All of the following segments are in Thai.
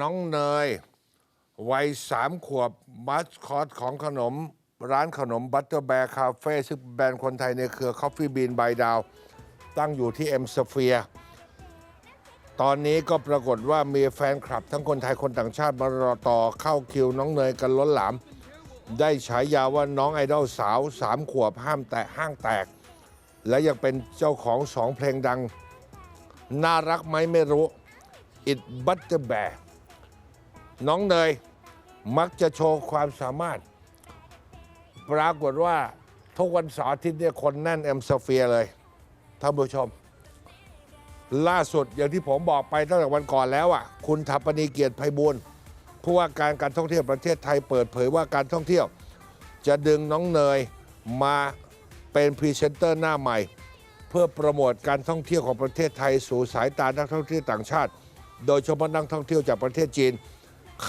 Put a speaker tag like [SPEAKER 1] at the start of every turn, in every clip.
[SPEAKER 1] น้องเนย วัยสามขวบมัสคอตของขนม ร้านขนมบัตเตอร์แบร์คาเฟ่ซึ่งแบรนด์คนไทยในเครือ Coffee Bean by ดาว ตั้งอยู่ที่เอ็มสเฟียตอนนี้ก็ปรากฏว่ามีแฟนคลับทั้งคนไทยคนต่างชาติมารอต่อเข้าคิวน้องเนยกันล้นหลาม ได้ฉายาว่าน้องไอดอลสาวสามขวบห้ามแตะห้างแตก และยังเป็นเจ้าของสองเพลงดัง น่ารักไหมไม่รู้ It Butter Bear น้องเนยมักจะโชว์ความสามารถ ปรากฏว่าทุกวันเสาร์อาทิตย์เนี่ยคนแน่นเอ็มสเฟียเลยท่านผู้ชม ล่าสุดอย่างที่ผมบอกไปตั้งแต่วันก่อนแล้วอะคุณถัปปนีเกียรติไพบูลผู้ว่าการการท่องเที่ยวประเทศไทยเปิดเผยว่าการท่องเที่ยว จะดึงน้องเนยมาเป็นพรีเซนเตอร์หน้าใหม่ เพื่อโปรโมทการท่องเที่ยวของประเทศไทยสู่สายตานักท่องเที่ยวต่างชาติ โดยเฉพาะนักท่องเที่ยวจากประเทศจีน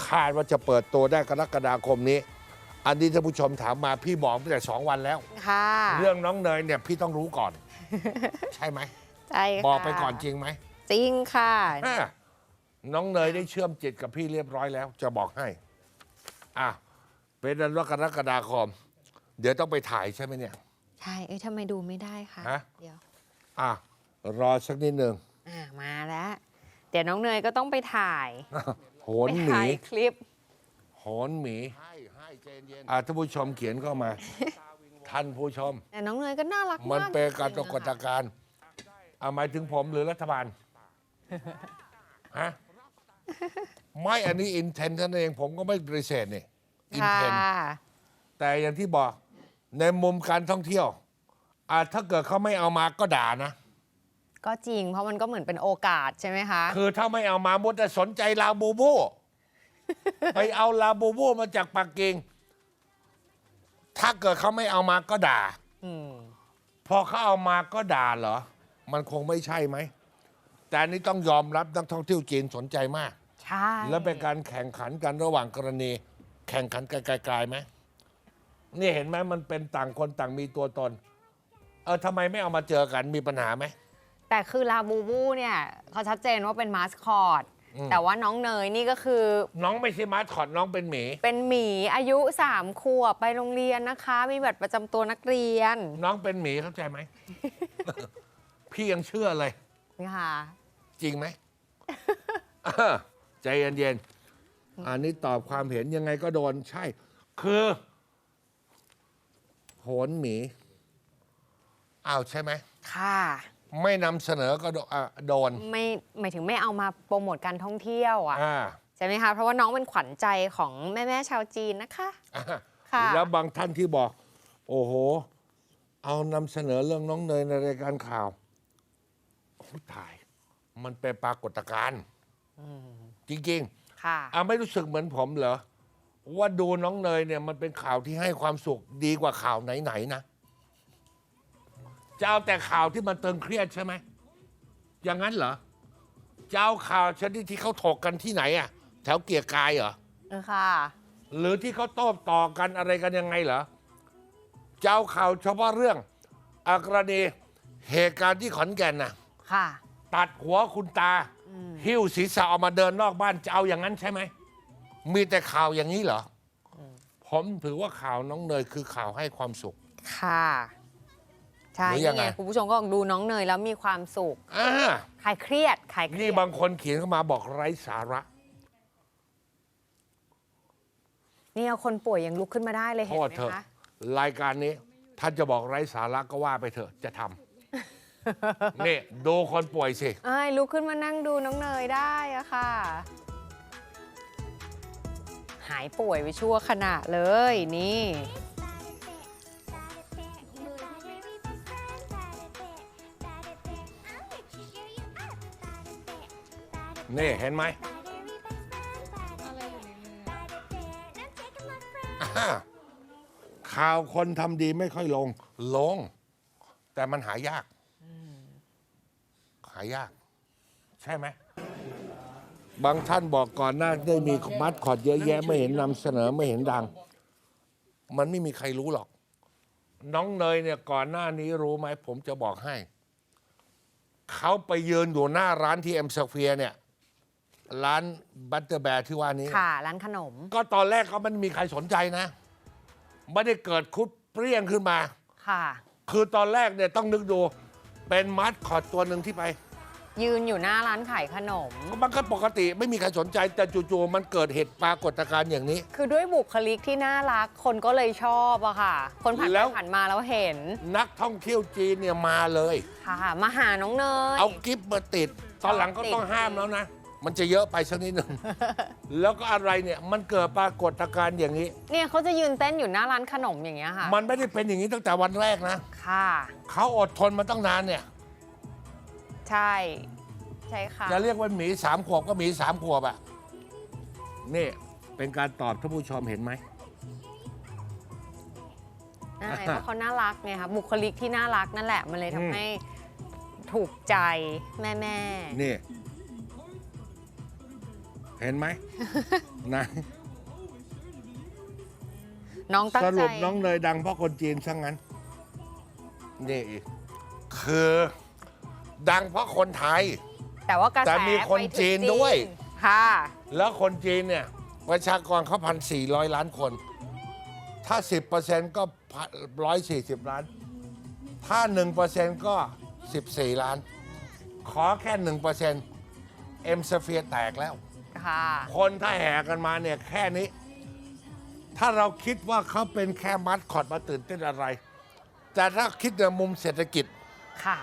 [SPEAKER 1] คาดว่าจะเปิดตัวได้กรกฎาคมนี้ อันนี้ท่านผู้ชมถามมาพี่บอกตั้งแต่สองวันแล้ว
[SPEAKER 2] ค่ะ
[SPEAKER 1] เรื่องน้องเนยเนี่ยพี่ต้องรู้ก่อน ใช่ไหม
[SPEAKER 2] ใช่ค่ะ
[SPEAKER 1] บอกไปก่อนจริงไหม
[SPEAKER 2] จริงค่ะ
[SPEAKER 1] อะน้องเนยได้เชื่อมจิตกับพี่เรียบร้อยแล้ว จะบอกให้อะเป็นนั้นว่ากรกฎาคม เดี๋ยวต้องไปถ่ายใช่ไหมเนี่ย
[SPEAKER 2] ใช่ เอ้ยทำไมดูไม่ได้คะ
[SPEAKER 1] ฮะ
[SPEAKER 2] เดี๋ยว
[SPEAKER 1] อะรอสักนิดหนึ่ง
[SPEAKER 2] อ่า มาแล้ว เดี๋ยวน้องเนยก็ต้องไปถ่าย
[SPEAKER 1] โหน
[SPEAKER 2] ไป
[SPEAKER 1] หมี
[SPEAKER 2] ถ่ายคลิป
[SPEAKER 1] โหนหมีอะท่านผู้ชมเขียนเข้ามา ท่านผู้ชม
[SPEAKER 2] แต่น้องเนยก็น่ารักมาก
[SPEAKER 1] มันเป็นการ
[SPEAKER 2] จ
[SPEAKER 1] ต
[SPEAKER 2] ง
[SPEAKER 1] ก
[SPEAKER 2] ๆ
[SPEAKER 1] ก
[SPEAKER 2] อะ
[SPEAKER 1] ต
[SPEAKER 2] ค่ะ
[SPEAKER 1] การอะหมายถึงผมหรือรัฐบาล ฮะ ไม่อันนี้อินเทนนั่นเอง ผมก็ไม่ปฏิเสธนี่อิน
[SPEAKER 2] ค่ะ
[SPEAKER 1] เทนแต่อย่างที่บอก ในมุมการท่องเที่ยวอะถ้าเกิดเขาไม่เอามาก็ด่านะ
[SPEAKER 2] ก็จริงเพราะมันก็เหมือนเป็นโอกาสใช่ไหมคะ
[SPEAKER 1] คือถ้าไม่เอามามุดจะสนใจลาบูบู ไปเอาลาบูบูมาจากปักกิ่งถ้าเกิดเขาไม่เอามาก็ด่า
[SPEAKER 2] อืม
[SPEAKER 1] พอเขาเอามาก็ด่าเหรอ มันคงไม่ใช่ไหม แต่อันนี้ต้องยอมรับนักท่องเที่ยวจีนสนใจมาก
[SPEAKER 2] ใช่
[SPEAKER 1] และเป็นการแข่งขันกันระหว่างกรณี แข่งขันไกลๆไหมนี่เห็นไหมมันเป็นต่างคนต่างมีตัวตน เออทำไมไม่เอามาเจอกันมีปัญหาไหม
[SPEAKER 2] แต่คือลาบูบูเนี่ยเขาชัดเจนว่าเป็นมาสคอต
[SPEAKER 1] อืม
[SPEAKER 2] แต่ว่าน้องเนยนี่ก็คือ
[SPEAKER 1] น้องไม่ใช่มาสคอตน้องเป็นหมี
[SPEAKER 2] เป็นหมีอายุสามขวบไปโรงเรียนนะคะ มีบัตรประจำตัวนักเรียน
[SPEAKER 1] น้องเป็นหมีเข้าใจไหม พี่ยังเชื่อเลย
[SPEAKER 2] ค่ะ
[SPEAKER 1] จริงไหมเออใจเย็นๆ อันนี้ตอบความเห็นยังไงก็โดนใช่ คือโหนหมี อ้าวใช่ไหม
[SPEAKER 2] ค่ะ
[SPEAKER 1] ไม่นำเสนอก็โดอะโดน
[SPEAKER 2] ไม่หมายถึงไม่เอามาโปรโมทการท่องเที่ยวอะ
[SPEAKER 1] อ่า
[SPEAKER 2] ใช่ไหมคะ เพราะว่าน้องเป็นขวัญใจของแม่ๆชาวจีนนะคะ
[SPEAKER 1] อ่า
[SPEAKER 2] ค่ะ
[SPEAKER 1] แล้วบางท่านที่บอก โอ้โห เอานำเสนอเรื่องน้องเนยในรายการข่าวโอ้ยตาย มันเป็นปรากฏการณ์จริงๆ
[SPEAKER 2] ค่ะ
[SPEAKER 1] อะไม่รู้สึกเหมือนผมเหรอ ว่าดูน้องเนยเนี่ยมันเป็นข่าวที่ให้ความสุขดีกว่าข่าวไหนๆนะ จะเอาแต่ข่าวที่มันตึงเครียดใช่ไหม อย่างนั้นเหรอ จะเอาข่าวชนิดที่เขาถกกันที่ไหนอะแถวเกียร์กายเหรอ
[SPEAKER 2] ค่ะ
[SPEAKER 1] หรือที่เขาโต้ต่อกันอะไรกันยังไงเหรอ จะเอาข่าวเฉพาะเรื่องอากรณีเหตุการณ์ที่ขอนแก่นน่ะ
[SPEAKER 2] ค่ะ
[SPEAKER 1] ตัดหัวคุณตาหิ้วศีรษะออกมาเดินนอกบ้านจะเอาอย่างนั้นใช่ไหม มีแต่ข่าวอย่างนี้เหรออผมถือว่าข่าวน้องเนยคือข่าวให้ความสุข
[SPEAKER 2] ค่ะ ใช่
[SPEAKER 1] หรือยังไง
[SPEAKER 2] นี่คุณผู้ชมก็ดูน้องเนยแล้วมีความสุข
[SPEAKER 1] อ่า
[SPEAKER 2] คลายเครียดคลายเครี
[SPEAKER 1] นี่
[SPEAKER 2] ยด
[SPEAKER 1] บางคนเขียนเข้ามาบอกไร้สาระ
[SPEAKER 2] นี่เอาคนป่วยยังลุกขึ้นมาได้เลย
[SPEAKER 1] โท
[SPEAKER 2] เห็น
[SPEAKER 1] ษ
[SPEAKER 2] ไหม
[SPEAKER 1] เถอะ
[SPEAKER 2] คะ
[SPEAKER 1] รายการนี้ท่านจะบอกไร้สาระก็ว่าไปเถอะจะทำ นี่ดูคนป่วยสิ
[SPEAKER 2] เอ้ยลุกขึ้นมานั่งดูน้องเนยได้อะค่ะ หายป่วยไปชั่วขณะเลยนี่
[SPEAKER 1] นี่เห็นไหมอ่าข่าวคนทำดีไม่ค่อยลง ลง แต่มันหายาก หายาก ใช่ไหม บางท่านบอกก่อนหน้าได้มีมัดขอดเยอะแยะไม่เห็นนำเสนอไม่เห็นดัง มันไม่มีใครรู้หรอก น้องเนยเนี่ยก่อนหน้านี้รู้ไหม ผมจะบอกให้ เขาไปยืนอยู่หน้าร้านที่เอ็มสเฟียเนี่ย ร้านบัตเตอร์แบร์ที่ว่านี้
[SPEAKER 2] ค่ะ ร้านขนม
[SPEAKER 1] ก็ตอนแรกก็ไมันมีใครสนใจนะ ไม่ได้เกิดคุดเปรี้ยงขึ้นมา
[SPEAKER 2] ค่ะ
[SPEAKER 1] คือตอนแรกเนี่ยต้องนึกดู เป็นมัดคอดตัวหนึ่งที่ไป
[SPEAKER 2] ยืนอยู่หน้าร้านขายขนม
[SPEAKER 1] มันก็ปกติไม่มีใครสนใจ แต่จู่ๆมันเกิดเหตุปรากฏการณ์อย่างนี้
[SPEAKER 2] คือด้วยบุคลิกที่น่ารัก คนก็เลยชอบอะค่ะ คนผ่าน
[SPEAKER 1] แล้
[SPEAKER 2] ไป
[SPEAKER 1] ว
[SPEAKER 2] ผ่านมาแล้วเห็น
[SPEAKER 1] นักท่องเที่ยวจีนเนี่ยมาเลย
[SPEAKER 2] ค่ะ มาหาน้องเนย
[SPEAKER 1] เอากิฟต์มาติด ตอนหลังก็ต้องห้ามแล้วนะ มันจะเยอะไปสักนิดหนึ่ง แล้วก็อะไรเนี่ยมันเกิดปรากฏการณ์อย่างนี้
[SPEAKER 2] เนี่ยเขาจะยืนเต้นอยู่หน้าร้านขนมอย่างเงี้ยค่ะ
[SPEAKER 1] มันไม่ได้เป็นอย่างนี้ตั้งแต่วันแรกนะ
[SPEAKER 2] ค่ะ
[SPEAKER 1] เขาอดทนมาตั้งนานเนี่ย
[SPEAKER 2] ใช่ ใช่ค่ะ
[SPEAKER 1] จะเรียกว่าหมีสามขวบก็หมีสามขวบอะนี่เป็นการตอบท่านผู้ชมเห็นไหม
[SPEAKER 2] ใช่เพราะเขาน่ารักไงคะบุคลิกที่น่ารักนั่นแหละ มันเลย
[SPEAKER 1] อื
[SPEAKER 2] ทำ
[SPEAKER 1] ม
[SPEAKER 2] ให้ถูกใจแม่แม่
[SPEAKER 1] นี่ เห็นไหม นะ
[SPEAKER 2] น้องตั้ง
[SPEAKER 1] ส
[SPEAKER 2] ใจ
[SPEAKER 1] รุปน้องเนยดังเพราะคนจีนซะงั้น นี่อีกคือดังเพราะคนไทย
[SPEAKER 2] แต่ว่ากระแส
[SPEAKER 1] แต่มีคน
[SPEAKER 2] ไปถึง
[SPEAKER 1] จีนด้วย
[SPEAKER 2] ค่ะ
[SPEAKER 1] แล้วคนจีนเนี่ยประชากรเขาพันสี่ร้อยล้านคน ถ้าสิบเปอร์เซ็นต์ก็ร้อยสี่สิบล้าน ถ้าหนึ่งเปอร์เซ็นต์ก็สิบสี่ล้าน ขอแค่หนึ่งเปอร์เซ็นต์เอ็มสเฟียแตกแล้ว
[SPEAKER 2] ค่ะ
[SPEAKER 1] คนถ้าแห่กันมาเนี่ยแค่นี้ ถ้าเราคิดว่าเขาเป็นแค่มัดคอดมาตื่นเต้นอะไร แต่ถ้าคิดในมุมเศรษฐกิจ
[SPEAKER 2] ค่ะ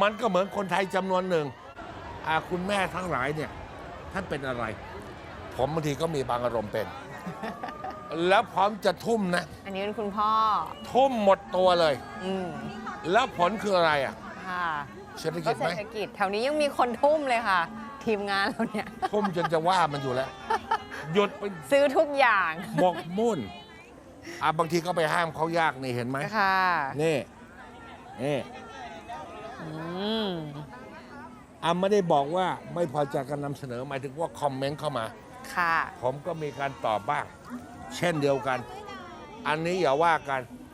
[SPEAKER 1] มันก็เหมือนคนไทยจำนวนหนึ่งอาคุณแม่ทั้งหลายเนี่ยท่านเป็นอะไร ผมบางทีก็มีบางอารมณ์เป็น แล้วพร้อมจะทุ่มนะ
[SPEAKER 2] อันนี้เป็นคุณพ่อ
[SPEAKER 1] ทุ่มหมดตัวเลย
[SPEAKER 2] อืม
[SPEAKER 1] แล้วผลคืออะไรอะ
[SPEAKER 2] ค่ะ
[SPEAKER 1] เศรษฐ
[SPEAKER 2] ก็
[SPEAKER 1] กิจ
[SPEAKER 2] เศ
[SPEAKER 1] ไห
[SPEAKER 2] ร
[SPEAKER 1] ม
[SPEAKER 2] ษฐกิจแถวนี้ยังมีคนทุ่มเลยค่ะ ทีมงานเราเนี่ย
[SPEAKER 1] ทุ่มจนจะว่ามันอยู่แล้ว หยุดไป
[SPEAKER 2] ซื้อทุกอย่าง
[SPEAKER 1] หมกมุ่นอะบางทีก็ไปห้ามเขายากนี่เห็นไหม
[SPEAKER 2] ค่ะ
[SPEAKER 1] นี่นี่
[SPEAKER 2] อืม
[SPEAKER 1] อะไม่ได้บอกว่าไม่พอใจการนำเสนอหมายถึงว่าคอมเมนต์เข้ามา
[SPEAKER 2] ค่ะ
[SPEAKER 1] ผมก็มีการตอบบ้าง เช่นเดียวกัน อันนี้อย่าว่ากัน